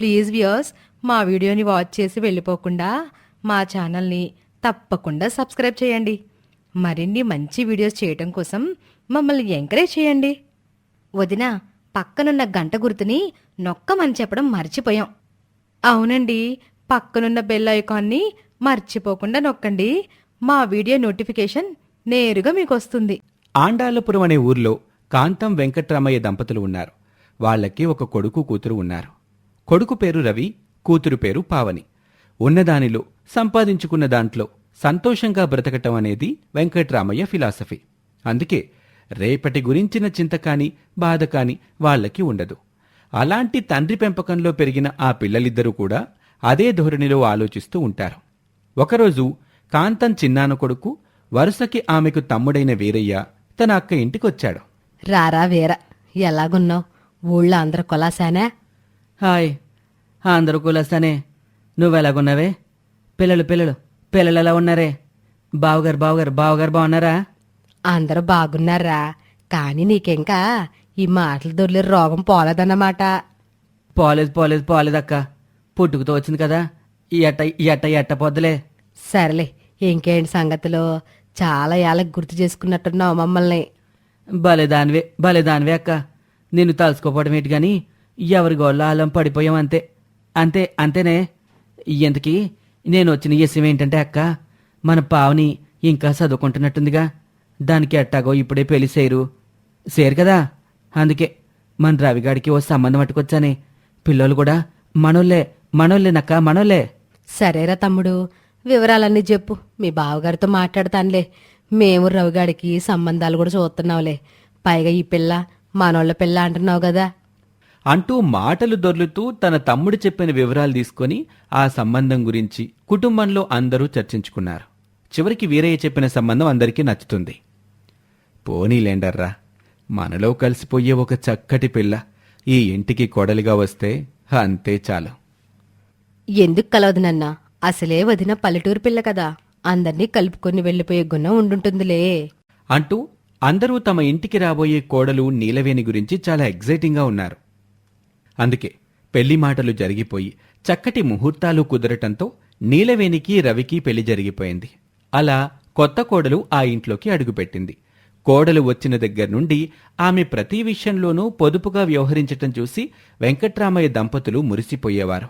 Please viewers మా వీడియోని watch చేసి వెళ్ళిపోకుండా మా ఛానల్ని తప్పకుండా సబ్స్క్రైబ్ చేయండి. మరిన్ని మంచి వీడియోస్ చేయటం కోసం మమ్మల్ని ఎంకరేజ్ చేయండి. వదిన పక్కనున్న గంట గుర్తుని నొక్కమని చెప్పడం మర్చిపోయాం. అవునండి పక్కనున్న బెల్ ఐకాన్ని మర్చిపోకుండా నొక్కండి. మా వీడియో నోటిఫికేషన్ నేరుగా మీకు వస్తుంది ఆండాలపురం అనే ఊర్లో కాంతం వెంకట్రామయ్య దంపతులు ఉన్నారు. వాళ్ళకి ఒక కొడుకు కూతురు ఉన్నారు. కొడుకు పేరు రవి కూతురు పేరు పావని. ఉన్నదానిలో సంపాదించుకున్న దాంట్లో సంతోషంగా బ్రతకటం అనేది వెంకట్రామయ్య ఫిలాసఫీ. అందుకే రేపటి గురించిన చింత కాని బాధ కాని వాళ్ళకి ఉండదు. అలాంటి తండ్రి పెంపకంలో పెరిగిన ఆ పిల్లలిద్దరూ కూడా అదే ధోరణిలో ఆలోచిస్తూ ఉంటారు. ఒకరోజు కాంతం చిన్నాన కొడుకు వరుసకి ఆమెకు తమ్ముడైన వీరయ్య తన అక్క ఇంటికొచ్చాడు. రారా వీర ఎలాగున్నావు? ఊళ్ళో అందరు కొలాసానా? హాయ్. అందరూ కులస్తానే. నువ్వెలాగున్నావే? పిల్లలు పిల్లలు పిల్లలు ఎలా ఉన్నారే? బావగారు బావగారు బావగారు బాగున్నారా అందరూ బాగున్నారా? కానీ నీకింకా ఈ మాటలు దొర్లే రోగం పోలేదన్నమాట. పోలేదు పోలేదు పోలేదక్క. పుట్టుకుతో వచ్చింది కదా. ఎట్ట ఎట్ట ఎట్ట పొద్దులే. సరేలే ఇంకేంటి సంగతులు? చాలా ఏళ్ళకి గుర్తు చేసుకున్నట్టున్నావు మమ్మల్ని. భలే దానివే భలే దానివే అక్క. నిన్ను తలుసుకోపోవడం ఏంటి గాని ఎవరి గోళ్ళ ఆలం పడిపోయాం అంతే. అంతే అంతేనే. ఇంతకీ నేను వచ్చిన విషయం ఏంటంటే అక్క మన పావని ఇంకా చదువుకుంటున్నట్టుందిగా. దానికి ఎట్టాగో ఇప్పుడే పెళ్ళి సేరు సేరు కదా. అందుకే మన రవిగాడికి ఓ సంబంధం పట్టుకొచ్చానే. పిల్లలు కూడా మనోళ్ళే మనోళ్ళేనక్క మనోళ్ళే. సరేరా తమ్ముడు వివరాలన్నీ చెప్పు. మీ బావగారితో మాట్లాడతానులే. మేము రవిగాడికి సంబంధాలు కూడా చూస్తున్నావులే. పైగా ఈ పిల్ల మనోళ్ళ పిల్ల అంటున్నావు కదా. అంటూ మాటలు దొర్లుతూ తన తమ్ముడు చెప్పిన వివరాలు తీసుకొని ఆ సంబంధం గురించి కుటుంబంలో అందరూ చర్చించుకున్నారు. చివరికి వీరయ్య చెప్పిన సంబంధం అందరికీ నచ్చుతుంది. పోనీలేండర్రా మనలో కలిసిపోయే ఒక చక్కటి పిల్ల ఈ ఇంటికి కొడలిగా వస్తే అంతే చాలు. ఎందుకు కలవదు నన్న? అసలే వదిన పల్లెటూరు పిల్ల కదా. అందర్నీ కలుపుకొని వెళ్ళిపోయే గుణం ఉండుంటుందిలే. అంటూ అందరూ తమ ఇంటికి రాబోయే కోడలు నీలవేణి గురించి చాలా ఎగ్జైటింగ్గా ఉన్నారు. అందుకే పెళ్ళి మాటలు జరిగిపోయి చక్కటి ముహూర్తాలు కుదరటంతో నీలవేణికి రవికి పెళ్ళి జరిగిపోయింది. అలా కొత్త కోడలు ఆ ఇంట్లోకి అడుగుపెట్టింది. కోడలు వచ్చిన దగ్గర నుండి ఆమె ప్రతి విషయంలోనూ పొదుపుగా వ్యవహరించటం చూసి వెంకట్రామయ్య దంపతులు మురిసిపోయేవారు.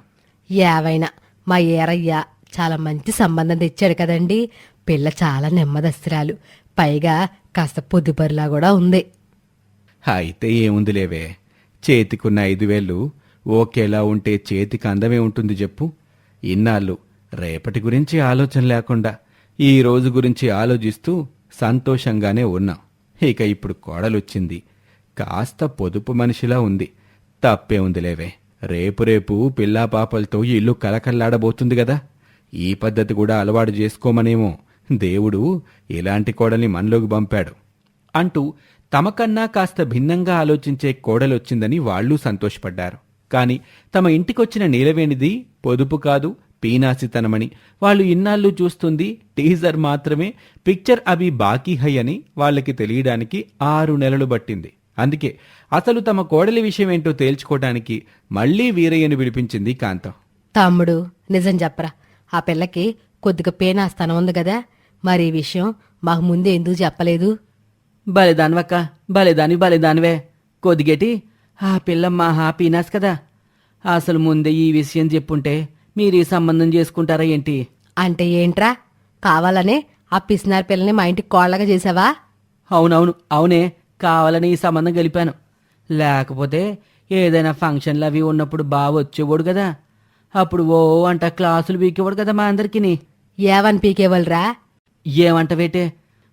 యావైనా మా ఏరయ్య చాలా మంచి సంబంధం తెచ్చాడు కదండి. పిల్ల చాలా నెమ్మదస్తురాలు. పైగా కాస్త పొద్దుపరిలా కూడా ఉంది. అయితే ఏముందిలేవే. చేతికున్న ఐదు వేలు ఓకేలా ఉంటే చేతికి అందమే ఉంటుంది చెప్పు. ఇన్నాళ్ళు రేపటి గురించి ఆలోచన లేకుండా ఈ రోజు గురించి ఆలోచిస్తూ సంతోషంగానే ఉన్నాం. ఇక ఇప్పుడు కోడలొచ్చింది. కాస్త పొదుపు మనిషిలా ఉంది. తప్పే ఉందిలేవే. రేపు రేపు పిల్లా పాపలతో ఇల్లు కలకల్లాడబోతుంది కదా ఈ పద్ధతి కూడా అలవాటు చేసుకోమనేమో దేవుడు ఇలాంటి కోడల్ని మనలోకి పంపాడు అంటూ తమకన్నా కాస్త భిన్నంగా ఆలోచించే కోడలొచ్చిందని వాళ్ళు సంతోషపడ్డారు. కాని తమ ఇంటికొచ్చిన నీలవేణిది పొదుపు కాదు పీనాసితనమని వాళ్ళు ఇన్నాళ్ళు చూస్తుంది టీజర్ మాత్రమే పిక్చర్ అవి బాకీ హై అని వాళ్ళకి తెలియడానికి ఆరు నెలలు పట్టింది అందుకే అసలు తమ కోడలి విషయం ఏంటో తేల్చుకోవడానికి మళ్ళీ వీరయ్యను విడిపించింది కాంతం. తమ్ముడు నిజం చెప్పరా. ఆ పిల్లకి కొద్దిగా పేనాస్తానం ఉంది కదా మరి ఈ విషయం మాకు ముందే ఎందుకు చెప్పలేదు? బలిదానివక్క బలిదాని బలిదానివే. కొద్దిగేటి ఆ పిల్ల మా హ్యాపీనెస్ కదా. అసలు ముందే ఈ విషయం చెప్పుంటే మీరు ఈ సంబంధం చేసుకుంటారా ఏంటి? అంటే ఏంట్రా? కావాలనే ఆ పిసినారి పిల్లని మా ఇంటికి కోళ్ళగా చేసావా? అవునవును అవునే. కావాలని ఈ సంబంధం గలిపాను. లేకపోతే ఏదైనా ఫంక్షన్లు అవి ఉన్నప్పుడు బాగా వచ్చేవాడు కదా. అప్పుడు ఓ అంట క్లాసులు వీకేవాడు కదా మా అందరికీ ఏవని పీకేవాళ్ళరా ఏమంట వేటే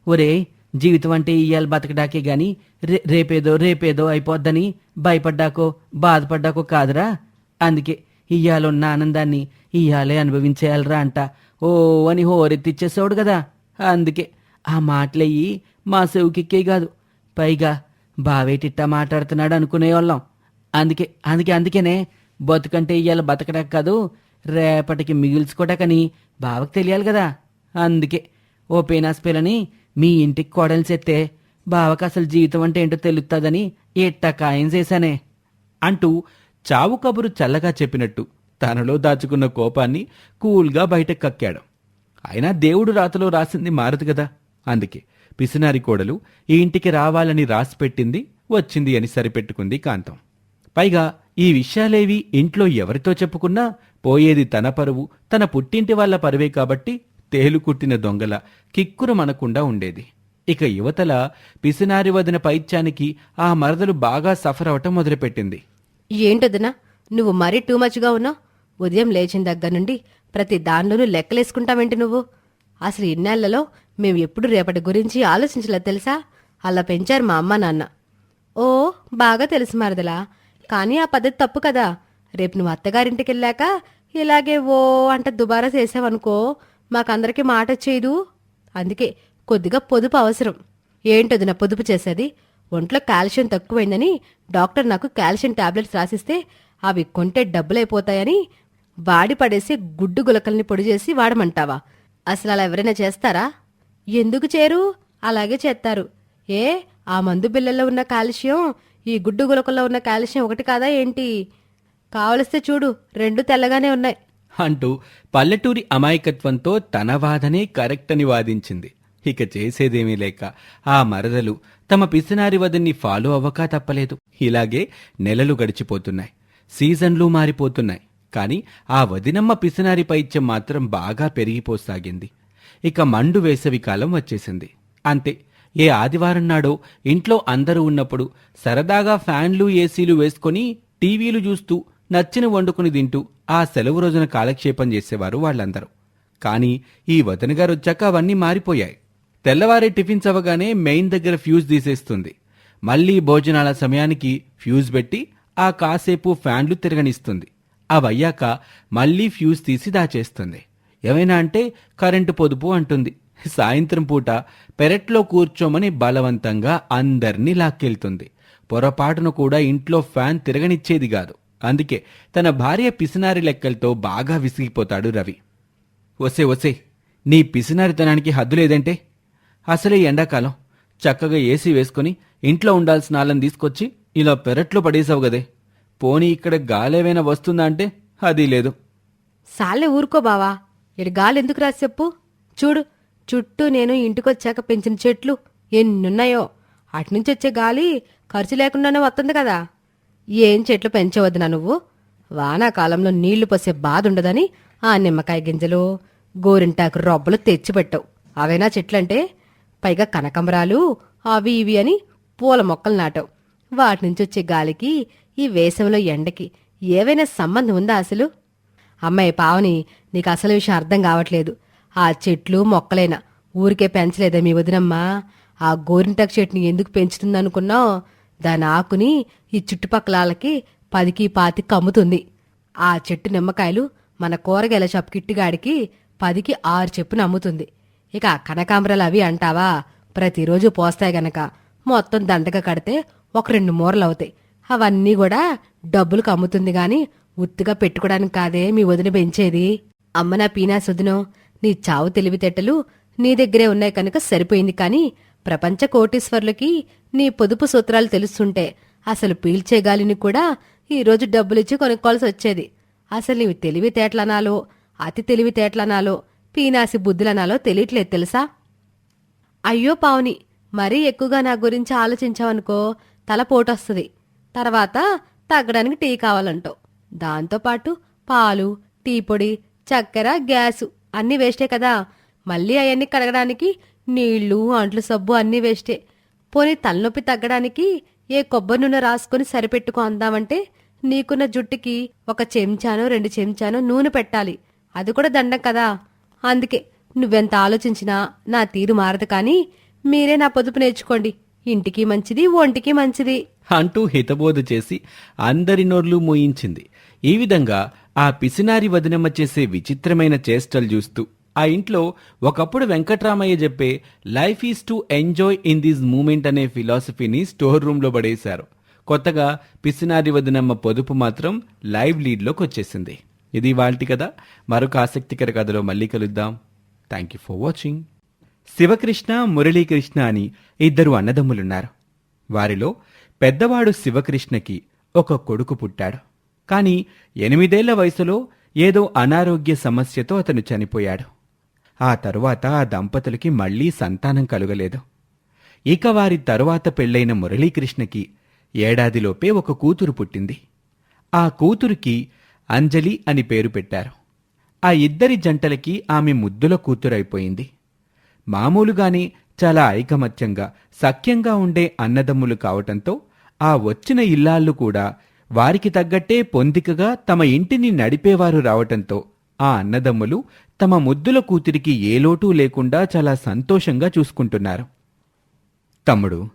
ఒరే జీవితం అంటే ఇయ్యాల బతకడాకే గాని రే రేపేదో రేపేదో అయిపోద్దని భయపడ్డాకో బాధపడ్డాకో కాదురా. అందుకే ఇయ్యాలున్న ఆనందాన్ని ఇయ్యాలే అనుభవించేయాలరా అంట. ఓ అని హోరెత్తిచ్చేసాడు కదా. అందుకే ఆ మాటలయ్యి మా సెవుకిక్కే కాదు. పైగా బావేటిట్టా మాట్లాడుతున్నాడు అనుకునేవాళ్ళం. అందుకే అందుకే అందుకేనే బతుకంటే ఇయ్యాల బతకడానికి కాదు రేపటికి మిగిల్చుకోటాకని బావకు తెలియాలి కదా. అందుకే ఓ పేనాస్ పిల్లని మీ ఇంటికి కోడలు చెత్తే బావకు అసలు జీవితం అంటే ఏంటో తెలుస్తుందని ఎట్టా ఖాయం చేశానే అంటూ చావు కబురు చల్లగా చెప్పినట్టు తనలో దాచుకున్న కోపాన్ని కూల్గా బయటకు కక్కాడు అయినా దేవుడు రాతలో రాసింది మారదు కదా? అందుకే పిసినారి కోడలు ఈ ఇంటికి రావాలని రాసిపెట్టింది వచ్చింది అని సరిపెట్టుకుంది కాంతం. పైగా ఈ విషయాలేవి ఇంట్లో ఎవరితో చెప్పుకున్నా పోయేది తన పరువు తన పుట్టింటి వాళ్ళ పరువే కాబట్టి తేలు కుట్టిన దొంగల కిక్కురు మనకుండా ఉండేది. ఇక యువతల పిసినారి వదిన పైత్యానికి ఆ మరదలు బాగా సఫర్ అవటం మొదలుపెట్టింది. ఏంటొదినా? నువ్వు మరీ టూ మచ్గా ఉన్నావు? ఉదయం లేచిన దగ్గర నుండి ప్రతి దానిలోనూ లెక్కలేసుకుంటావేంటి నువ్వు? అసలు ఇన్నేళ్ళలో మేము ఎప్పుడు రేపటి గురించి ఆలోచించలేదు తెలుసా? అలా పెంచారు మా అమ్మ నాన్న. ఓ బాగా తెలుసు మరదలా. కానీ ఆ పద్ధతి తప్పు కదా. రేపు నువ్వు అత్తగారింటికి వెళ్ళాక ఇలాగే ఓ అంట దుబారా చేసావనుకో మాకందరికీ మాట చేయదు అందుకే కొద్దిగా పొదుపు అవసరం. ఏంటది నా పొదుపు చేసేది? ఒంట్లో కాల్షియం తక్కువైందని డాక్టర్ నాకు కాల్షియం టాబ్లెట్స్ రాసిస్తే అవి కొంటే డబ్బులైపోతాయని వాడి పడేసి గుడ్డు గులకల్ని పొడి చేసి వాడమంటావా? అసలు అలా ఎవరైనా చేస్తారా? ఎందుకు చేరు అలాగే చేస్తారు. ఏ ఆ మందు బిళ్ళల్లో ఉన్న కాల్షియం ఈ గుడ్డు గులకల్లో ఉన్న కాల్షియం ఒకటి కాదా ఏంటి? కావలిస్తే చూడు రెండు తెల్లగానే ఉన్నాయి. అంటూ పల్లెటూరి అమాయకత్వంతో తన వాదనే కరెక్ట్ అని వాదించింది. ఇక చేసేదేమీ లేక ఆ మరదలు తమ పిసినారి వదన్ని ఫాలో అవ్వక తప్పలేదు. ఇలాగే నెలలు గడిచిపోతున్నాయి. సీజన్లు మారిపోతున్నాయి. కాని ఆ వదినమ్మ పిసినారి పైత్యం మాత్రం బాగా పెరిగిపోసాగింది. ఇక మండు వేసవి కాలం వచ్చేసింది. అంతే ఏ ఆదివారం నాడో ఇంట్లో అందరూ ఉన్నప్పుడు సరదాగా ఫ్యాన్లు ఏసీలు వేసుకొని టీవీలు చూస్తూ నచ్చిన వండుకుని తింటూ ఆ సెలవు రోజున కాలక్షేపం చేసేవారు వాళ్ళందరూ. కానీ ఈ వదనగారు వచ్చాక అవన్నీ మారిపోయాయి. తెల్లవారే టిఫిన్స్ అవ్వగానే మెయిన్ దగ్గర ఫ్యూజ్ తీసేస్తుంది. మళ్ళీ భోజనాల సమయానికి ఫ్యూజ్ పెట్టి ఆ కాసేపు ఫ్యాన్లు తిరగనిస్తుంది. అవయ్యాక మళ్ళీ ఫ్యూజ్ తీసి దాచేస్తుంది. ఏమైనా అంటే కరెంటు పొదుపు అంటుంది. సాయంత్రం పూట పెరట్లో కూర్చోమని బలవంతంగా అందర్నీ లాక్కెళ్తుంది. పొరపాటును కూడా ఇంట్లో ఫ్యాన్ తిరగనిచ్చేది కాదు. అందుకే తన భార్య పిసినారి లెక్కలతో బాగా విసిగిపోతాడు రవి. వసే వసే నీ పిసినారితనానికి హద్దు లేదంటే? అసలే ఎండాకాలం చక్కగా ఏసీ వేసుకుని ఇంట్లో ఉండాల్సిన వాళ్ళని తీసుకొచ్చి ఇలా పెరట్లో పడేసావు గదే పోనీ ఇక్కడ గాలేవైనా వస్తుందా అంటే అది లేదు. సాలే ఊరుకో బావా. ఇడు గాలి ఎందుకు రాసి చెప్పు? చూడు చుట్టూ నేను ఇంటికొచ్చాక పెంచిన చెట్లు ఎన్నున్నాయో. అటునుంచి వచ్చే గాలి ఖర్చు లేకుండానే వస్తుంది కదా. ఏం చెట్లు పెంచవద్దునా నువ్వు? వానాకాలంలో నీళ్ళు పోసే బాధ ఉండదని ఆ నిమ్మకాయ గింజలు గోరింటాకు రొబ్బలు తెచ్చిపెట్టావు. అవేనా చెట్లంటే? పైగా కనకంబరాలు అవి ఇవి అని పూల మొక్కలు నాటావు. వాటి నుంచి వచ్చే గాలికి ఈ వేసవిలో ఎండకి ఏవైనా సంబంధం ఉందా అసలు? అమ్మాయి పావని నీకు అసలు విషయం అర్థం కావట్లేదు. ఆ చెట్లు మొక్కలైనా ఊరికే పెంచలేదా మీ వదినమ్మా. ఆ గోరింటాకు చెట్టుని ఎందుకు పెంచుతుందనుకున్నావు? దాని ఆకుని ఈ చుట్టుపక్కల వాళ్ళకి పదికి పాతికి అమ్ముతుంది ఆ చెట్టు నిమ్మకాయలు మన కూరగాయల షాప్ కిట్టుగాడికి పదికి ఆరు చెప్పున అమ్ముతుంది. ఇక కనకాంబరాలు అవి అంటావా? ప్రతిరోజు పోస్తాయి గనక. మొత్తం దండగా కడితే ఒక రెండు మూరలు అవుతాయి. అవన్నీ కూడా డబ్బులకు అమ్ముతుంది గాని ఉత్తుగా పెట్టుకోవడానికి కాదే మీ వదిన పెంచేది. అమ్మ నా పీనా సుదినో నీ చావు తెలివితేటలు నీ దగ్గరే ఉన్నాయి కనుక సరిపోయింది కానీ ప్రపంచ కోటీశ్వర్లకి నీ పొదుపు సూత్రాలు తెలుస్తుంటే అసలు పీల్చే గాలిని కూడా ఈరోజు డబ్బులిచ్చి కొనుక్కోవాల్సి వచ్చేది అసలు నీవి తెలివితేటలనాలో అతి తెలివితేటలనాలో పీనాసి బుద్ధులనాలో తెలియట్లేదు తెలుసా? అయ్యో పావుని మరీ ఎక్కువగా నా గురించి ఆలోచించావనుకో తల పోటొస్తుంది. తర్వాత తగ్గడానికి టీ కావాలంటావు. దాంతోపాటు పాలు టీ పొడి చక్కెర గ్యాసు అన్నీ వేస్టే కదా. మళ్ళీ అవన్నీ కడగడానికి నీళ్ళు అంట్లు సబ్బు అన్నీ వేస్టే. పోనీ తలనొప్పి తగ్గడానికి ఏ కొబ్బరి నూనె రాసుకొని సరిపెట్టుకో అందామంటే నీకున్న జుట్టుకి ఒక చెంచానో రెండు చెంచానో నూనె పెట్టాలి. అది కూడా దండం కదా. అందుకే నువ్వెంత ఆలోచించినా నా తీరు మారదు కానీ మీరే నా పొదుపు నేర్చుకోండి. ఇంటికి మంచిది ఒంటికి మంచిది. అంటూ హితబోధ చేసి అందరి నోర్లు మూయించింది. ఈ విధంగా ఆ పిసినారి వదినమ్మ చేసే విచిత్రమైన చేష్టలు చూస్తూ ఆ ఇంట్లో ఒకప్పుడు వెంకట్రామయ్య చెప్పే life is to enjoy in this moment అనే ఫిలాసఫీని స్టోర్ రూమ్లో పడేశారు. కొత్తగా పిసినారి వదినమ్మ పొదుపు మాత్రం లైవ్ లీడ్లోకి వచ్చేసింది. ఇది వాల్టి కదా మరొక ఆసక్తికర కథలో మళ్ళీ కలుద్దాం. Thank you for watching Sivakrishna Muralikrishna అని ఇద్దరు అన్నదమ్ములున్నారు. వారిలో పెద్దవాడు శివకృష్ణకి ఒక కొడుకు పుట్టాడు. కాని ఎనిమిదేళ్ళ వయసులో ఏదో అనారోగ్య సమస్యతో అతను చనిపోయాడు. ఆ తరువాత ఆ దంపతులకి మళ్ళీ సంతానం కలుగలేదు. ఇక వారి తరువాత పెళ్ళైన మురళీకృష్ణకి ఏడాదిలోపే ఒక కూతురు పుట్టింది. ఆ కూతురికి అంజలి అని పేరు పెట్టారు. ఆ ఇద్దరి జంటలకి ఆమె ముద్దుల కూతురైపోయింది. మామూలుగానే చాలా ఐకమత్యంగా సఖ్యంగా ఉండే అన్నదమ్ములు కావటంతో ఆ వచ్చిన ఇల్లాళ్ళు కూడా వారికి తగ్గట్టే పొందికగా తమ ఇంటిని నడిపేవారు రావటంతో ఆ అన్నదమ్ములు తమ ముద్దుల కూతురికి ఏ లోటూ లేకుండా చాలా సంతోషంగా చూసుకుంటున్నారు. తమ్ముడు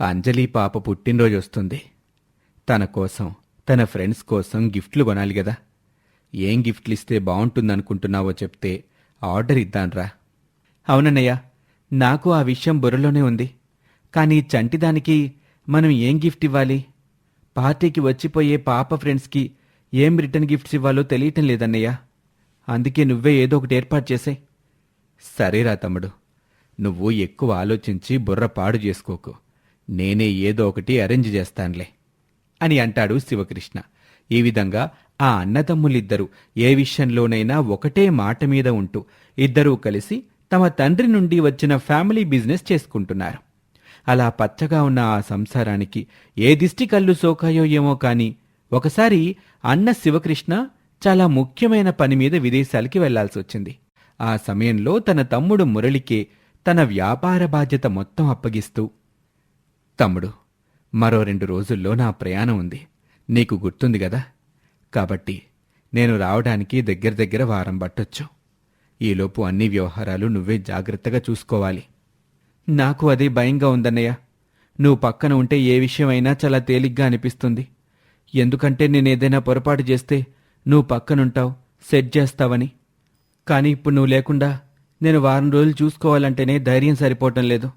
అంజలి పాప పుట్టినరోజు వస్తుంది. తన కోసం తన ఫ్రెండ్స్ కోసం గిఫ్ట్లు కొనాలి కదా ఏం గిఫ్ట్లు ఇస్తే బాగుంటుందనుకుంటున్నావో చెప్తే ఆర్డర్ ఇద్దాన్రా. అవునన్నయ్య నాకు ఆ విషయం బుర్రలోనే ఉంది. కానీ చంటిదానికి మనం ఏం గిఫ్ట్ ఇవ్వాలి? పార్టీకి వచ్చిపోయే పాప ఫ్రెండ్స్కి ఏం రిటర్న్ గిఫ్ట్స్ ఇవ్వాలో తెలియటం లేదన్నయ్యా. అందుకే నువ్వే ఏదో ఒకటి ఏర్పాటు చేసే సరేరా తమ్ముడు. నువ్వు ఎక్కువ ఆలోచించి బుర్ర పాడు చేసుకోకు. నేనే ఏదో ఒకటి అరేంజ్ చేస్తానులే అని అంటాడు శివకృష్ణ. ఈ విధంగా ఆ అన్నదమ్ములిద్దరూ ఏ విషయంలోనైనా ఒకటే మాట మీద ఉంటూ ఇద్దరూ కలిసి తమ తండ్రి నుండి వచ్చిన ఫ్యామిలీ బిజినెస్ చేసుకుంటున్నారు. అలా పచ్చగా ఉన్న ఆ సంసారానికి ఏ దిష్టి కళ్ళు సోకాయో ఏమో కాని ఒకసారి అన్న శివకృష్ణ చాలా ముఖ్యమైన పని మీద విదేశాలకి వెళ్ళాల్సి వచ్చింది. ఆ సమయంలో తన తమ్ముడు మురళికే తన వ్యాపార బాధ్యత మొత్తం అప్పగిస్తూ తమ్ముడు మరో రెండు రోజుల్లో నా ప్రయాణం ఉంది. నీకు గుర్తుంది కదా? కాబట్టి నేను రావడానికి దగ్గర దగ్గర వారం పట్టొచ్చు. ఈలోపు అన్ని వ్యవహారాలు నువ్వే జాగ్రత్తగా చూసుకోవాలి. నాకు అదే భయంగా ఉందన్నయ్య. నువ్వు పక్కన ఉంటే ఏ విషయమైనా చాలా తేలిగ్గా అనిపిస్తుంది. ఎందుకంటే నేనేదైనా పొరపాటు చేస్తే నువ్వు పక్కనుంటావు సెట్ చేస్తావని. కానీ ఇప్పుడు నువ్వు లేకుండా నేను వారం రోజులు చూసుకోవాలంటేనే ధైర్యం సరిపోవటం లేదు.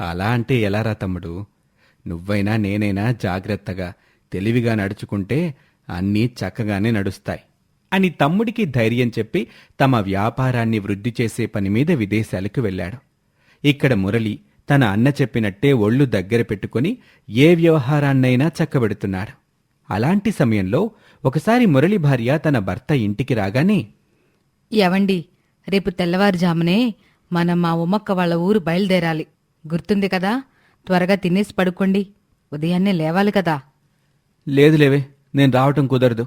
అలా అంటే ఎలారా తమ్ముడు? నువ్వైనా నేనైనా జాగ్రత్తగా తెలివిగా నడుచుకుంటే అన్నీ చక్కగానే నడుస్తాయి అని తమ్ముడికి ధైర్యం చెప్పి తమ వ్యాపారాన్ని వృద్ధి చేసే పని మీద విదేశాలకు వెళ్ళాడు. ఇక్కడ మురళి తన అన్న చెప్పినట్టే ఒళ్ళు దగ్గర పెట్టుకుని ఏ వ్యవహారాన్నైనా చక్కబెడుతున్నాడు. అలాంటి సమయంలో ఒకసారి మురళి భార్య తన భర్త ఇంటికి రాగానే ఎవండి రేపు తెల్లవారుజామునే మనం మా ఉమ్మక్క వాళ్ళ ఊరు బయలుదేరాలి. గుర్తుంది కదా? త్వరగా తినేసి పడుకోండి. ఉదయాన్నే లేవాలి కదా. లేదు లేవే నేను రావటం కుదరదు.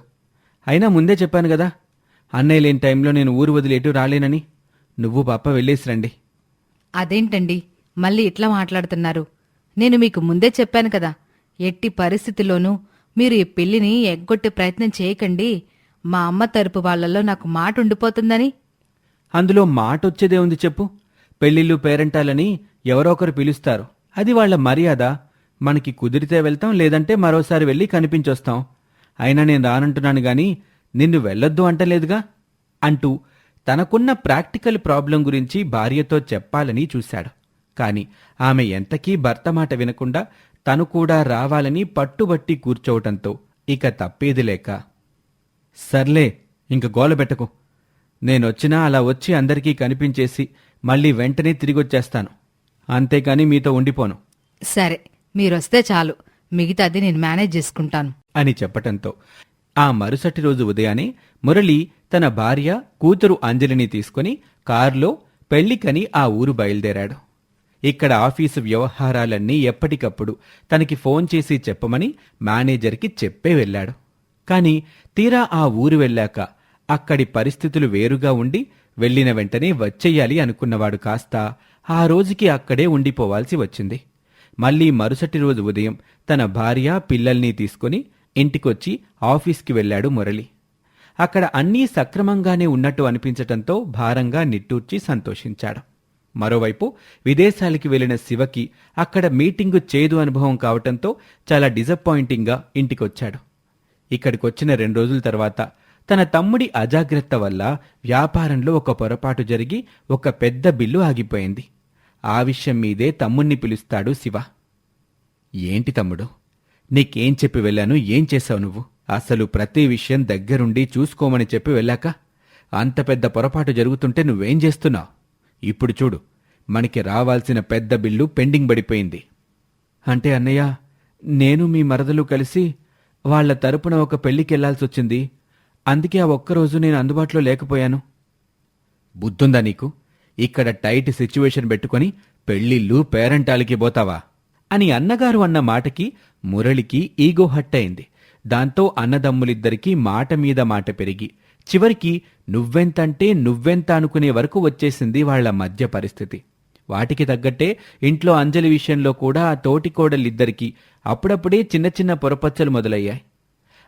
అయినా ముందే చెప్పాను కదా అన్నయ్య లేని టైంలో నేను ఊరు వదిలి ఎటు రాలేనని. నువ్వు పాప వెళ్ళేసి రండి. అదేంటండి? మళ్ళీ ఇట్లా మాట్లాడుతున్నారు. నేను మీకు ముందే చెప్పాను కదా ఎట్టి పరిస్థితిలోనూ మీరు ఈ పెళ్ళిని ఎగ్గొట్టే ప్రయత్నం చేయకండి. మా అమ్మ తరపు వాళ్ళలో నాకు మాట ఉండిపోతుందని. అందులో మాట వచ్చేదే ఉంది చెప్పు. పెళ్ళిళ్ళు పేరెంటాలని ఎవరో ఒకరు పిలుస్తారు. అది వాళ్ళ మర్యాద. మనకి కుదిరితే వెళ్తాం లేదంటే మరోసారి వెళ్ళి కనిపించొస్తాం. అయినా నేను రానంటున్నాను గాని నిన్ను వెళ్ళొద్దు అంటలేదుగా? అంటూ తనకున్న ప్రాక్టికల్ ప్రాబ్లం గురించి భార్యతో చెప్పాలని చూశాడు. కాని ఆమె ఎంతకీ భర్త మాట వినకుండా తను కూడా రావాలని పట్టుబట్టి కూర్చోవటంతో ఇక తప్పేది లేక సర్లే ఇంక గోల పెట్టకు నేనొచ్చినా అలా వచ్చి అందరికీ కనిపించేసి మళ్ళీ వెంటనే తిరిగొచ్చేస్తాను. అంతేకాని మీతో ఉండిపోను. సరే మీరొస్తే చాలు. మిగతాది నేను మేనేజ్ చేసుకుంటాను. అని చెప్పటంతో ఆ మరుసటి రోజు ఉదయానే మురళి తన భార్య కూతురు అంజలిని తీసుకుని కారులో పెళ్ళికని ఆ ఊరు బయలుదేరాడు. ఇక్కడ ఆఫీసు వ్యవహారాలన్నీ ఎప్పటికప్పుడు తనకి ఫోన్ చేసి చెప్పమని మేనేజర్కి చెప్పే వెళ్ళాడు. కాని తీరా ఆ ఊరు వెళ్ళాక అక్కడి పరిస్థితులు వేరుగా ఉండి వెళ్ళిన వెంటనే వచ్చేయాలి అనుకున్నవాడు కాస్త ఆ రోజుకి అక్కడే ఉండిపోవాల్సి వచ్చింది. మళ్ళీ మరుసటి రోజు ఉదయం తన భార్య పిల్లల్ని తీసుకుని ఇంటికొచ్చి ఆఫీస్కి వెళ్ళాడు మురళి. అక్కడ అన్నీ సక్రమంగానే ఉన్నట్టు అనిపించటంతో భారంగా నిట్టూర్చి సంతోషించాడు. మరోవైపు విదేశాలకి వెళ్ళిన శివకి అక్కడ మీటింగు చేదు అనుభవం కావటంతో చాలా డిసప్పాయింటింగ్గా ఇంటికొచ్చాడు. ఇక్కడికొచ్చిన రెండు రోజుల తర్వాత తన తమ్ముడి అజాగ్రత్త వల్ల వ్యాపారంలో ఒక పొరపాటు జరిగి ఒక పెద్ద బిల్లు ఆగిపోయింది. ఆ విషయం మీదే తమ్ముణ్ణి పిలుస్తాడు శివ. ఏంటి తమ్ముడు? నీకేం చెప్పి వెళ్ళాను? ఏం చేశావు నువ్వు? అసలు ప్రతి విషయం దగ్గరుండి చూసుకోమని చెప్పి వెళ్ళాక? అంత పెద్ద పొరపాటు జరుగుతుంటే నువ్వేం చేస్తున్నావు? ఇప్పుడు చూడు మనకి రావాల్సిన పెద్ద బిల్లు పెండింగ్ పడిపోయింది. అంటే అన్నయ్య నేను మీ మరదలు కలిసి వాళ్ళ తరపున ఒక పెళ్ళికెళ్ళాల్సి వచ్చింది అందుకే ఆ ఒక్కరోజు నేను అందుబాటులో లేకపోయాను. బుద్ధుందా నీకు? ఇక్కడ టైట్ సిచ్యువేషన్ పెట్టుకొని పెళ్ళిళ్ళు పేరంటాలకి పోతావా? అని అన్నగారు అన్న మాటకి మురళికి ఈగో హట్ అయింది. దాంతో అన్నదమ్ములిద్దరికీ మాట మీద మాట పెరిగి చివరికి నువ్వెంతంటే నువ్వెంత అనుకునే వరకు వచ్చేసింది వాళ్ళ మధ్య పరిస్థితి. వాటికి తగ్గట్టే ఇంట్లో అంజలి విషయంలో కూడా ఆ తోటి కోడలిద్దరికీ అప్పుడప్పుడే చిన్న చిన్న పొరపచ్చలు మొదలయ్యాయి.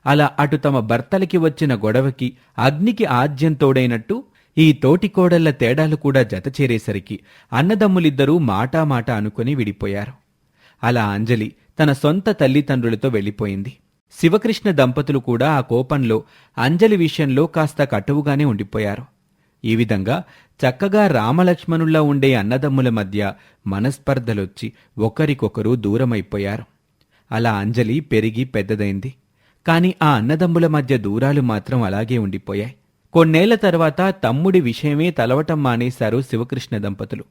అలా అటు తమ భర్తలకి వచ్చిన గొడవకి అగ్నికి ఆజ్యం తోడైనట్టు ఈ తోటి కోడళ్ళ తేడాలు కూడా జత చేరేసరికి అన్నదమ్ములిద్దరూ మాటామాట అనుకుని విడిపోయారు. అలా అంజలి తన సొంత తల్లిదండ్రులతో వెళ్ళిపోయింది. శివకృష్ణ దంపతులు కూడా ఆ కోపంలో అంజలి విషయంలో కాస్త కటువుగానే ఉండిపోయారు. ఈ విధంగా చక్కగా రామలక్ష్మణుల్లా ఉండే అన్నదమ్ముల మధ్య మనస్పర్ధలొచ్చి ఒకరికొకరు దూరమైపోయారు. అలా అంజలి పెరిగి పెద్దదైంది. కాని ఆ అన్నదమ్ముల మధ్య దూరాలు మాత్రం అలాగే ఉండిపోయాయి. కొన్నేళ్ళ తర్వాత తమ్ముడి విషయమే తలవటం మానేశారు శివకృష్ణ దంపతులు.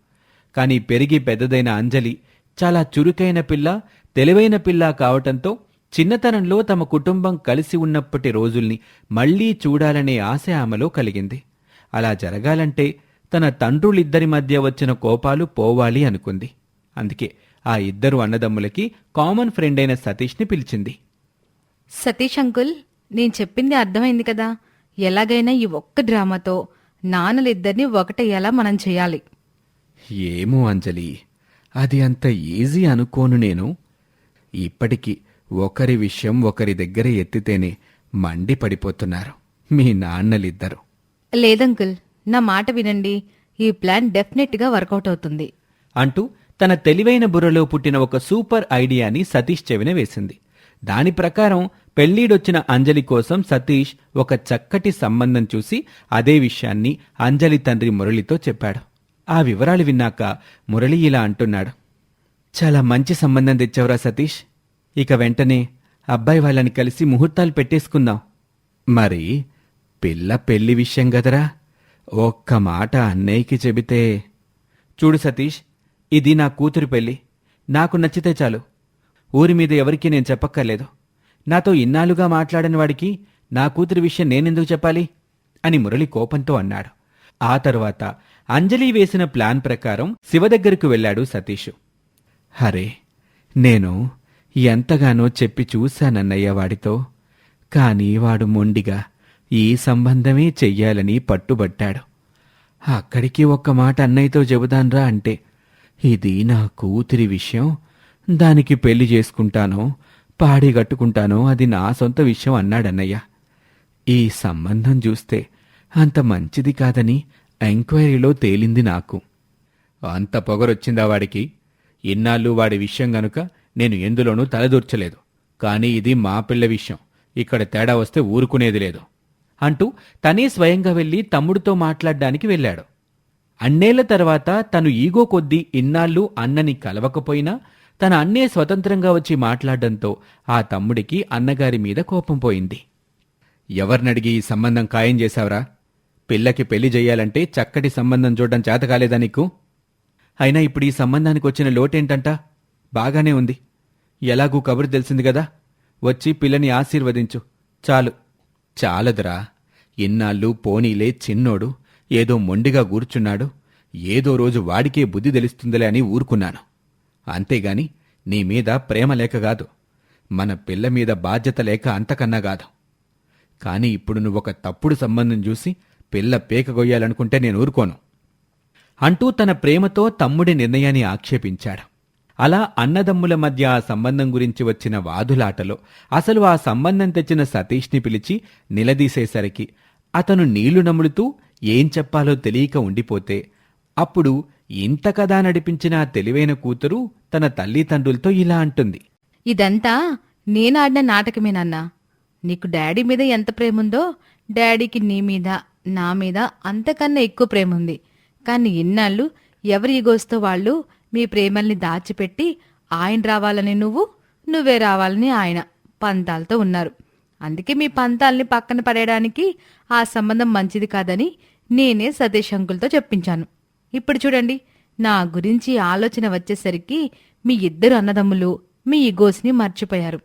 కాని పెరిగి పెద్దదైన అంజలి చాలా చురుకైన పిల్ల తెలివైన పిల్ల కావటంతో చిన్నతనంలో తమ కుటుంబం కలిసి ఉన్నప్పటి రోజుల్ని మళ్ళీ చూడాలనే ఆశ ఆమెలో కలిగింది. అలా జరగాలంటే తన తండ్రులిద్దరి మధ్య వచ్చిన కోపాలు పోవాలి అనుకుంది. అందుకే ఆ ఇద్దరు అన్నదమ్ములకి కామన్ ఫ్రెండ్ అయిన సతీష్ని పిలిచింది. సతీష్ అంకుల్ నేను చెప్పింది అర్థమైంది కదా. ఎలాగైనా ఈ ఒక్క డ్రామాతో నాన్నలిద్దరిని ఒకటయ్యేలా మనం చేయాలి. ఏమో అంజలి అది అంత ఈజీ అనుకోను నేను. ఇప్పటికి ఒకరి విషయం ఒకరి దగ్గర ఎత్తితేనే మండి పడిపోతున్నారు. మీ నాన్నలిద్దరు. లేదంకుల్ నా మాట వినండి. ఈ ప్లాన్ డెఫినెట్గా వర్కౌట్ అవుతుంది. అంటూ తన తెలివైన బుర్రలో పుట్టిన ఒక సూపర్ ఐడియాని సతీష్ చెవిన వేసింది. దాని ప్రకారం పెళ్ళీడొచ్చిన అంజలి కోసం సతీష్ ఒక చక్కటి సంబంధం చూసి అదే విషయాన్ని అంజలి తండ్రి మురళితో చెప్పాడు. ఆ వివరాలు విన్నాక మురళి ఇలా అంటున్నాడు. చాలా మంచి సంబంధం తెచ్చావురా సతీష్. ఇక వెంటనే అబ్బాయి వాళ్ళని కలిసి ముహూర్తాలు పెట్టేసుకుందాం. మరి పిల్ల పెళ్ళి విషయం గదరా ఒక్క మాట అన్నయ్యకి చెబితే చూడు సతీష్ ఇది నా కూతురి పెళ్ళి. నాకు నచ్చితే చాలు. ఊరి మీద ఎవరికీ నేను చెప్పక్కర్లేదు. నాతో ఇన్నాళ్ళుగా మాట్లాడని వాడికి నా కూతురి విషయం నేనెందుకు చెప్పాలి? అని మురళి కోపంతో అన్నాడు. ఆ తరువాత అంజలి వేసిన ప్లాన్ ప్రకారం శివ దగ్గరకు వెళ్ళాడు సతీష్. హరే నేను ఎంతగానో చెప్పి చూశానన్నయ్య వాడితో. కాని వాడు మొండిగా ఈ సంబంధమే చెయ్యాలని పట్టుబట్టాడు. అక్కడికి ఒక్క మాట అన్నయ్యతో చెబుదాన్రా అంటే ఇది నా కూతురి విషయం. దానికి పెళ్ళి చేసుకుంటానో పాడి కట్టుకుంటానో అది నా సొంత విషయం అన్నాడన్నయ్య. ఈ సంబంధం చూస్తే అంత మంచిది కాదని ఎంక్వైరీలో తేలింది నాకు. అంత పొగరొచ్చిందా వాడికి? ఇన్నాళ్ళు వాడి విషయం గనుక నేను ఎందులోనూ తలదూర్చలేదు. కానీ ఇది మా పిల్ల విషయం. ఇక్కడ తేడా వస్తే ఊరుకునేది లేదు. అంటూ తనే స్వయంగా వెళ్ళి తమ్ముడితో మాట్లాడ్డానికి వెళ్ళాడు. అన్నేళ్ళ తర్వాత తను ఈగో కొద్దీ ఇన్నాళ్ళు అన్నని కలవకపోయినా తన అన్నే స్వతంత్రంగా వచ్చి మాట్లాడడంతో ఆ తమ్ముడికి అన్నగారి మీద కోపం పోయింది. ఎవరినడిగి ఈ సంబంధం ఖాయం చేశావరా? పిల్లకి పెళ్ళి చెయ్యాలంటే చక్కటి సంబంధం చూడడం చేతకాలేదా నీకు? అయినా ఇప్పుడు ఈ సంబంధానికి వచ్చిన లోటేంటంటా? బాగానే ఉంది. ఎలాగూ కబురు తెలిసింది కదా. వచ్చి పిల్లని ఆశీర్వదించు. చాలు. చాలదురా. ఇన్నాళ్ళు పోనీలే చిన్నోడు. ఏదో మొండిగా కూర్చున్నాడు ఏదో రోజు వాడికే బుద్ధి తెలుస్తుందిలే అని ఊరుకున్నాను. అంతేగాని నీ మీద ప్రేమ లేక కాదు. మన పిల్ల మీద బాధ్యత లేక అంతకన్నా కాదు. కాని ఇప్పుడు నువ్వొక తప్పుడు సంబంధం చూసి పిల్ల పేకగొయ్యాలనుకుంటే నేను ఊరుకోను. అంటూ తన ప్రేమతో తమ్ముడి నిర్ణయాన్ని ఆక్షేపించాడు. అలా అన్నదమ్ముల మధ్య ఆ సంబంధం గురించి వచ్చిన వాదులాటలో అసలు ఆ సంబంధం తెచ్చిన సతీష్ని పిలిచి నిలదీసేసరికి అతను నీళ్ళు నములుతూ ఏం చెప్పాలో తెలియక ఉండిపోతే అప్పుడు ఇంత కథ నడిపించిన తెలివైన కూతురు తన తల్లిదండ్రులతో ఇలా అంటుంది. ఇదంతా నేనాడిన నాటకమేనన్నా నీకు డాడీ మీద ఎంత ప్రేమ ఉందో డాడీకి నీ మీద నా మీద అంతకన్నా ఎక్కువ ప్రేమ ఉంది కానీ ఇన్నాళ్ళు ఎవరి ఈగోస్తో వాళ్ళు మీ ప్రేమల్ని దాచిపెట్టి ఆయన రావాలని నువ్వు నువ్వే రావాలని ఆయన పంతాలతో ఉన్నారు. అందుకే మీ పంతాల్ని పక్కన పడేయడానికి ఆ సంబంధం మంచిది కాదని నేనే సతీష్ అంకుల్తో చెప్పించాను. ఇప్పుడు చూడండి నా గురించి ఆలోచన వచ్చేసరికి మీ ఇద్దరు అన్నదమ్ములు మీ ఈగోస్ని మర్చిపోయారు.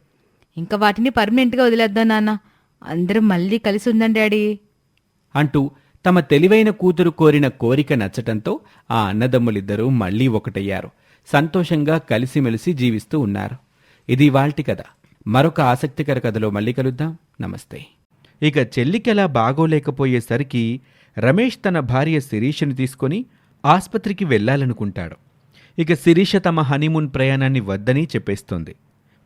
ఇంకా వాటిని పర్మనెంట్గా వదిలేద్దాం నాన్న. అందరం మళ్ళీ కలిసి ఉందండి డాడీ. అంటూ తమ తెలివైన కూతురు కోరిన కోరిక నచ్చటంతో ఆ అన్నదమ్ములిద్దరూ మళ్ళీ ఒకటయ్యారు. సంతోషంగా కలిసిమెలిసి జీవిస్తూ ఉన్నారు. ఇది వాల్టి కథ. మరొక ఆసక్తికర కథలో మళ్ళీ కలుద్దాం. నమస్తే. ఇక చెల్లికెలా బాగోలేకపోయేసరికి రమేష్ తన భార్య శిరీషని తీసుకొని ఆస్పత్రికి వెళ్ళాలనుకుంటాడు. ఇక శిరీష తమ హనీమూన్ ప్రయాణాన్ని వద్దని చెప్పేస్తుంది.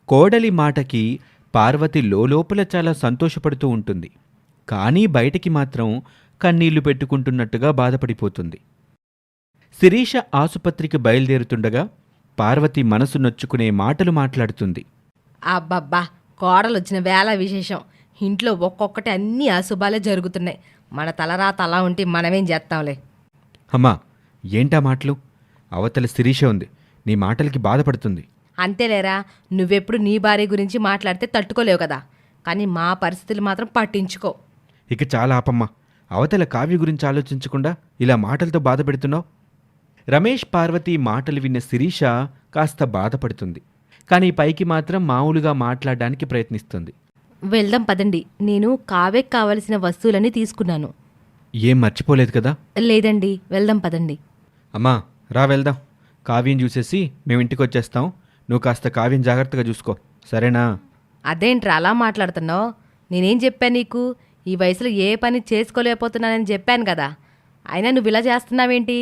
కోడలి మాటకి పార్వతి లోపల చాలా సంతోషపడుతూ ఉంటుంది. కానీ బయటికి మాత్రం కన్నీళ్ళు పెట్టుకుంటున్నట్టుగా బాధపడిపోతుంది. శిరీష ఆసుపత్రికి బయలుదేరుతుండగా పార్వతి మనసు నొచ్చుకునే మాటలు మాట్లాడుతుంది. అబ్బబ్బా కోడలు వచ్చిన వేళ విశేషం. ఇంట్లో ఒక్కొక్కటి అన్ని అశుభాలే జరుగుతున్నాయి. మన తలరాత అలా ఉంటే మనమేం చేస్తాంలే. అమ్మా ఏంటా మాటలు? అవతల శిరీష ఉంది. నీ మాటలకి బాధపడుతుంది. అంతేలేరా నువ్వెప్పుడు నీ భార్య గురించి మాట్లాడితే తట్టుకోలేవు కదా. కానీ మా పరిస్థితులు మాత్రం పట్టించుకో. ఇక చాలా ఆపమ్మా. అవతల కావ్య గురించి ఆలోచించకుండా ఇలా మాటలతో బాధ పెడుతున్నావు రమేష్ పార్వతి మాటలు విన్న శిరీష కాస్త బాధపడుతుంది. కానీ పైకి మాత్రం మామూలుగా మాట్లాడడానికి ప్రయత్నిస్తుంది. వెళ్దాం పదండి. నేను కావేకి కావలసిన వస్తువులన్నీ తీసుకున్నాను. ఏం మర్చిపోలేదు కదా? లేదండి. వెళ్దాం పదండి. అమ్మా రా వెళ్దాం. కావ్యం చూసేసి మేము ఇంటికి వచ్చేస్తాం. నువ్వు కాస్త కావ్యం జాగ్రత్తగా చూసుకో. సరేనా? అదేంట్రా అలా మాట్లాడుతున్నావు? నేనేం చెప్పాను నీకు? ఈ వయసులో ఏ పని చేసుకోలేకపోతున్నానని చెప్పాను కదా. అయినా నువ్వు ఇలా చేస్తున్నావేంటి?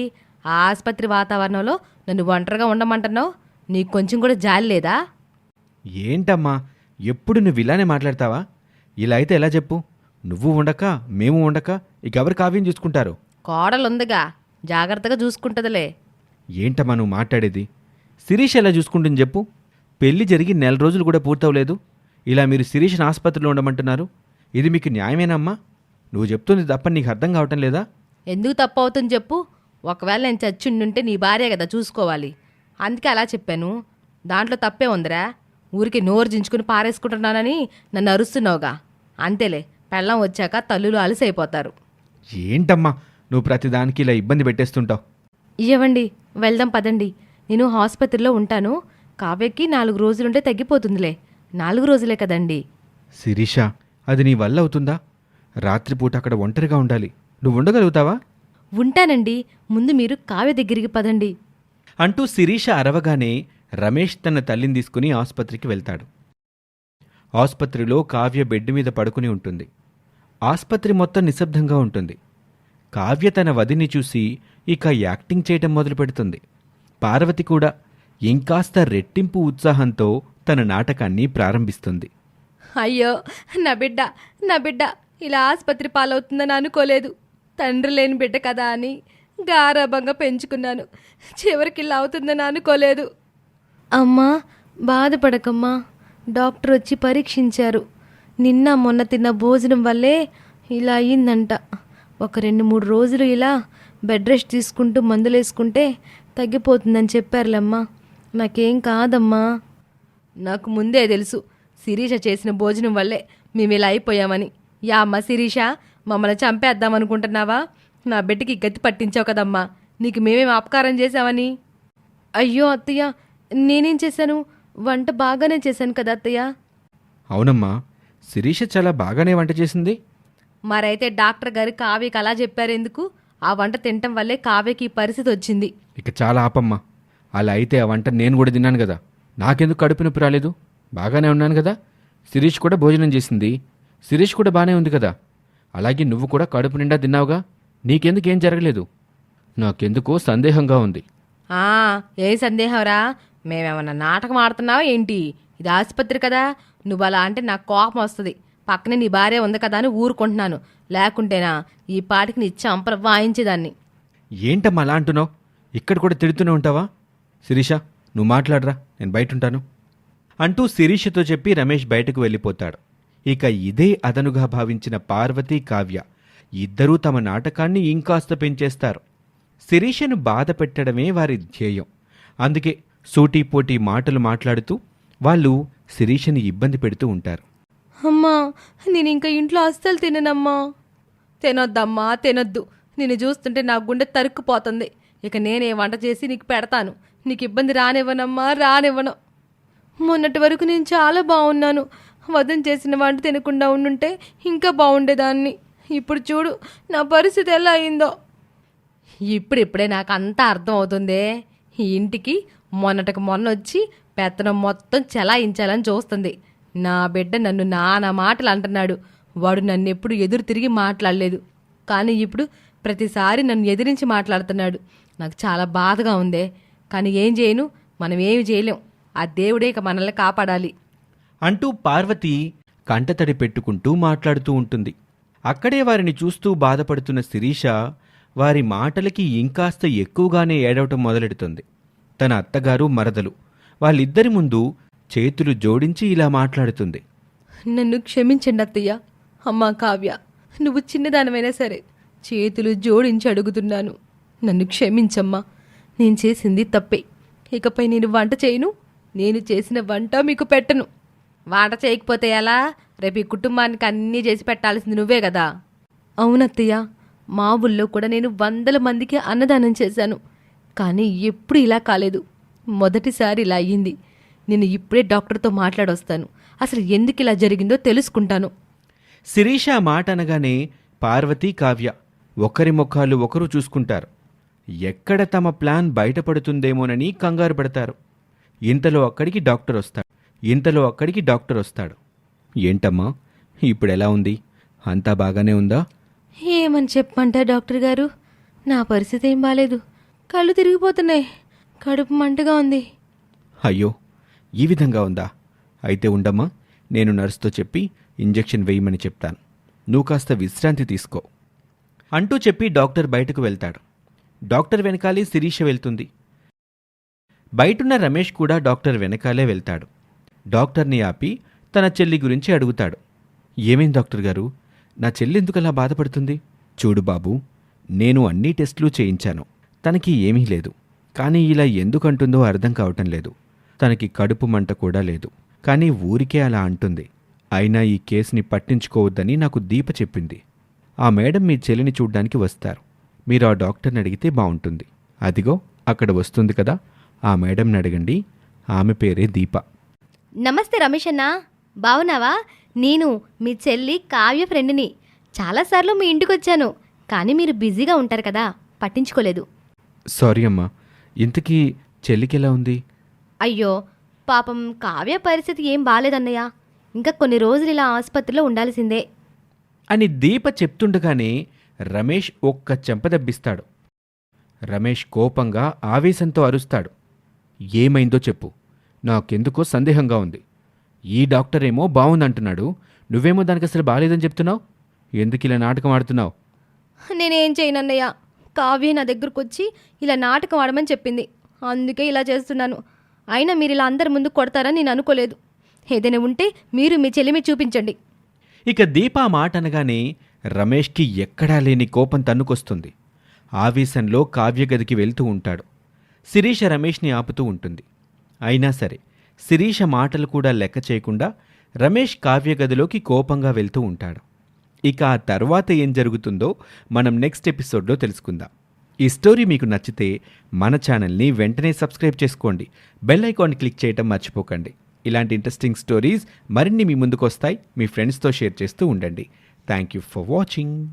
ఆ ఆసుపత్రి వాతావరణంలో నన్ను ఒంటరిగా ఉండమంటున్నావు? నీకు కొంచెం కూడా జాలి లేదా? ఏంటమ్మా? ఎప్పుడు నువ్వు ఇలానే మాట్లాడతావా? ఇలా అయితే ఎలా చెప్పు? నువ్వు ఉండక మేము ఉండక ఇక ఎవరు కావ్యం చూసుకుంటారు? కోడలు ఉందిగా జాగ్రత్తగా చూసుకుంటుందిలే. ఏంటమ్మా నువ్వు మాట్లాడేది? శిరీష్ ఎలా చూసుకుంటుంది చెప్పు. పెళ్ళి జరిగి నెల రోజులు కూడా పూర్తవలేదు. ఇలా మీరు శిరీష్ని ఆసుపత్రిలో ఉండమంటున్నారు. ఇది మీకు న్యాయమేనమ్మా? నువ్వు చెప్తుంది తప్ప నీకు అర్థం కావటం లేదా? ఎందుకు తప్పు అవుతుంది చెప్పు? ఒకవేళ నేను చచ్చిండుంటే నీ భార్య కదా చూసుకోవాలి. అందుకే అలా చెప్పాను. దాంట్లో తప్పే ఉందిరా. ఊరికి నోరు జించుకుని పారేసుకుంటున్నానని నన్ను అరుస్తున్నావుగా. అంతేలే పెళ్ళం వచ్చాక తల్లులు అలసైపోతారు ఏంటమ్మా? నువ్వు ప్రతిదానికి ఇలా ఇబ్బంది పెట్టేస్తుంటావు. ఇవ్వండి వెళ్దాం పదండి. నేను ఆసుపత్రిలో ఉంటాను. కావ్యకి నాలుగు రోజులుంటే తగ్గిపోతుందిలే. నాలుగు రోజులే కదండి. శిరీష అది నీ వల్ల అవుతుందా? రాత్రిపూట అక్కడ ఒంటరిగా ఉండాలి. నువ్వు ఉండగలుగుతావా ఉంటానండి. ముందు మీరు కావ్య దగ్గరికి పదండి. అంటూ శిరీష అరవగానే రమేష్ తన తల్లిని తీసుకుని ఆసుపత్రికి వెళ్తాడు. ఆసుపత్రిలో కావ్య బెడ్ మీద పడుకుని ఉంటుంది. ఆసుపత్రి మొత్తం నిశ్శబ్దంగా ఉంటుంది. కావ్య తన వదిని చూసి ఇక యాక్టింగ్ చేయటం మొదలు పెడుతుంది పార్వతి కూడా ఇంకాస్త రెట్టింపు ఉత్సాహంతో తన నాటకాన్ని ప్రారంభిస్తుంది. అయ్యో నా బిడ్డ నా బిడ్డ ఇలా ఆసుపత్రి పాలవుతుందని అనుకోలేదు. తండ్రి లేని బిడ్డ కదా అని గారాభంగా పెంచుకున్నాను. చివరికి ఇలా అవుతుందని అనుకోలేదు. అమ్మా బాధపడకమ్మా. డాక్టర్ వచ్చి పరీక్షించారు. నిన్న మొన్న తిన్న భోజనం వల్లే ఇలా అయ్యిందంట. ఒక రెండు మూడు రోజులు ఇలా బెడ్ రెస్ట్ తీసుకుంటూ మందులేసుకుంటే తగ్గిపోతుందని చెప్పారులేమ్మా నాకేం కాదమ్మా. నాకు ముందే తెలుసు. శిరీష చేసిన భోజనం వల్లే మేము ఇలా అయిపోయామని. యా అమ్మ శిరీష మమ్మల్ని చంపేద్దామనుకుంటున్నావా? నా బిడ్డకి గతి పట్టించావు కదమ్మా. నీకు మేమేం అపకారం చేశామని? అయ్యో అత్తయ్య నేనేం చేశాను? వంట బాగానే చేశాను కదా అత్తయ్య. అవునమ్మా శిరీష చాలా బాగానే వంట చేసింది. మరైతే డాక్టర్ గారు కావ్యకి అలా చెప్పారు ఎందుకు? ఆ వంట తినటం వల్లే కావ్యకి ఈ పరిస్థితి వచ్చింది. ఇక చాలా ఆపమ్మా. అలా అయితే ఆ వంట నేను కూడా తిన్నాను కదా. నాకెందుకు కడుపు నొప్పి రాలేదు? బాగానే ఉన్నాను కదా? శిరీష్ కూడా భోజనం చేసింది. శిరీష్ కూడా బాగానే ఉంది కదా? అలాగే నువ్వు కూడా కడుపు నిండా తిన్నావుగా? నీకెందుకు ఏం జరగలేదు? నాకెందుకో సందేహంగా ఉంది. ఆ ఏ సందేహంరా? మేమేమన్నా నాటకం ఆడుతున్నావా ఏంటి? ఇది ఆసుపత్రి కదా. నువ్వు అలా అంటే నాకు కోపం వస్తుంది. పక్కనే నీ భార్య ఉంది కదా అని ఊరుకుంటున్నాను. లేకుంటేనా ఈ పాటికి నీ చంపల వాయించేదాన్ని. ఏంటమ్మా అలా అంటున్నావు? ఇక్కడ కూడా తిడుతూనే ఉంటావా? శిరీష నువ్వు మాట్లాడరా. నేను బయట ఉంటాను. అంటూ శిరీషతో చెప్పి రమేష్ బయటకు వెళ్ళిపోతాడు. ఇక ఇదే అదనుగా భావించిన పార్వతి కావ్య. ఇద్దరూ తమ నాటకాన్ని ఇంకాస్త పెంచేస్తారు. శిరీషను బాధ పెట్టడమే వారి ధ్యేయం. అందుకే సూటీపోటీ మాటలు మాట్లాడుతూ వాళ్ళు శిరీషని ఇబ్బంది పెడుతూ ఉంటారు. అమ్మా నేను ఇంకా ఇంట్లో అస్సలు తిననమ్మా. తినొద్దమ్మా తినొద్దు. నిన్ను చూస్తుంటే నా గుండె తరుక్కుపోతుంది. ఇక నేనే వంట చేసి నీకు పెడతాను. నీకు ఇబ్బంది రానివ్వనమ్మా రానివ్వను. మొన్నటి వరకు నేను చాలా బాగున్నాను. వదం చేసిన వంట తినకుండా ఉండుంటే ఇంకా బాగుండేదాన్ని. ఇప్పుడు చూడు నా పరిస్థితి ఎలా అయిందో. ఇప్పుడిప్పుడే నాకు అంతా అర్థం అవుతుందే. ఈ ఇంటికి మొన్నటికి మొన్న వచ్చి పెత్తనం మొత్తం చెలాయించాలని చూస్తుంది. నా బిడ్డ నన్ను నానా మాటలు అంటున్నాడు. వాడు నన్ను ఎప్పుడు ఎదురు తిరిగి మాట్లాడలేదు. కానీ ఇప్పుడు ప్రతిసారి నన్ను ఎదిరించి మాట్లాడుతున్నాడు. నాకు చాలా బాధగా ఉందే. కానీ ఏం చేయను? మనం ఏమి చేయలేం. ఆ దేవుడే ఇక మనల్ని కాపాడాలి. అంటూ పార్వతి కంటతడి పెట్టుకుంటూ మాట్లాడుతూ ఉంటుంది. అక్కడే వారిని చూస్తూ బాధపడుతున్న శిరీష వారి మాటలకి ఇంకాస్త ఎక్కువగానే ఏడవటం మొదలెడుతుంది. తన అత్తగారు మరదలు. వాళ్ళిద్దరి ముందు చేతులు జోడించి ఇలా మాట్లాడుతుంది. నన్ను క్షమించండి అత్తయ్య అమ్మా కావ్య. నువ్వు చిన్నదానమైనా సరే చేతులు జోడించి అడుగుతున్నాను. నన్ను క్షమించమ్మా. నేను చేసింది తప్పే. ఇకపై నేను వంట చేయను. నేను చేసిన వంట మీకు పెట్టను. వంట చేయకపోతే ఎలా? రేపు ఈ కుటుంబానికి అన్నీ చేసి పెట్టాల్సింది నువ్వే కదా. అవునత్తయ్య మా ఊళ్ళో కూడా నేను వందల మందికి అన్నదానం చేశాను. కానీ ఎప్పుడు ఇలా కాలేదు. మొదటిసారి ఇలా అయ్యింది. నేను ఇప్పుడే డాక్టర్తో మాట్లాడొస్తాను. అసలు ఎందుకు ఇలా జరిగిందో తెలుసుకుంటాను. శిరీష మాట అనగానే పార్వతి కావ్య ఒకరి ముఖాలు ఒకరు చూసుకుంటారు. ఎక్కడ తమ ప్లాన్ బయటపడుతుందేమోనని కంగారు పడతారు. ఇంతలో అక్కడికి డాక్టర్ వస్తాడు. ఇంతలో అక్కడికి డాక్టర్ వస్తాడు. ఏంటమ్మా? ఇప్పుడెలా ఉంది? అంతా బాగానే ఉందా? ఏమని చెప్పమంటా డాక్టర్ గారు? నా పరిస్థితి ఏం బాలేదు. కళ్ళు తిరిగిపోతున్నాయి. కడుపు మంటగా ఉంది. అయ్యో ఈ విధంగా ఉందా? అయితే ఉండమ్మా నేను నర్సుతో చెప్పి ఇంజెక్షన్ వేయమని చెప్తాను. నువ్వు కాస్త విశ్రాంతి తీసుకో. అంటూ చెప్పి డాక్టర్ బయటకు వెళ్తాడు. డాక్టర్ వెనకాలే శిరీష వెళ్తుంది. బయటున్న రమేష్ కూడా డాక్టర్ వెనకాలే వెళ్తాడు. డాక్టర్ని ఆపి తన చెల్లి గురించి అడుగుతాడు. ఏమేం డాక్టర్ గారు? నా చెల్లి ఎందుకలా బాధపడుతుంది? చూడు బాబు నేను అన్ని టెస్టులు చేయించాను. తనకి ఏమీ లేదు. కానీ ఇలా ఎందుకంటుందో అర్థం కావటం లేదు. తనకి కడుపు మంట కూడా లేదు. కానీ ఊరికే అలా అంటుంది. అయినా ఈ కేసుని పట్టించుకోవద్దని నాకు దీప చెప్పింది. ఆ మేడం మీ చెల్లిని చూడ్డానికి వస్తారు. మీరు ఆ డాక్టర్ని అడిగితే బాగుంటుంది. అదిగో అక్కడ వస్తుంది కదా. ఆ మేడంని అడగండి. ఆమె పేరే దీప. నమస్తే రమేష్ అన్న బావున్నావా? నేను మీ చెల్లి కావ్య ఫ్రెండ్ని. చాలాసార్లు మీ ఇంటికి వచ్చాను కానీ మీరు బిజీగా ఉంటారు కదా పట్టించుకోలేదు. సారీ అమ్మా. ఇంతకీ చెల్లికి ఎలా ఉంది? అయ్యో పాపం కావ్య పరిస్థితి ఏం బాలేదన్నయ్య. ఇంకా కొన్ని రోజులు ఇలా ఆసుపత్రిలో ఉండాల్సిందే. అని దీప చెప్తుండగానే రమేష్ ఒక్క చెంపదెబ్బిస్తాడు రమేష్ కోపంగా ఆవేశంతో అరుస్తాడు. ఏమైందో చెప్పు. నాకెందుకో సందేహంగా ఉంది. ఈ డాక్టర్ ఏమో బాగుందంటున్నాడు నువ్వేమో దానికి అసలు బాలేదని చెప్తున్నావు? ఎందుకు ఇలా నాటకం ఆడుతున్నావు? నేనేం చేయనన్నయ్య కావ్య నా దగ్గరకు వచ్చి ఇలా నాటకం ఆడమని చెప్పింది. అందుకే ఇలా చేస్తున్నాను. అయినా మీరు ఇలా అందరి ముందు కొడతారని నేను అనుకోలేదు. ఏదైనా ఉంటే మీరు మీ చెల్లిమి చూపించండి. ఇక దీప మాట అనగానే రమేష్కి ఎక్కడా లేని కోపం తన్నుకొస్తుంది. ఆవేశంలో కావ్య గదికి వెళ్తూ ఉంటాడు. శిరీష రమేష్ని ఆపుతూ ఉంటుంది. అయినా సరే శిరీష మాటలు కూడా లెక్క చేయకుండా రమేష్ కావ్యగదిలోకి కోపంగా వెళ్తూ ఉంటాడు. ఇక ఆ తర్వాత ఏం జరుగుతుందో మనం నెక్స్ట్ ఎపిసోడ్లో తెలుసుకుందాం. ఈ స్టోరీ మీకు నచ్చితే మన ఛానల్ని వెంటనే సబ్స్క్రైబ్ చేసుకోండి. బెల్ ఐకాన్ క్లిక్ చేయటం మర్చిపోకండి. ఇలాంటి ఇంట్రెస్టింగ్ స్టోరీస్ మరిన్ని మీ ముందుకు వస్తాయి మీ ఫ్రెండ్స్తో షేర్ చేస్తూ ఉండండి. Thank you for watching.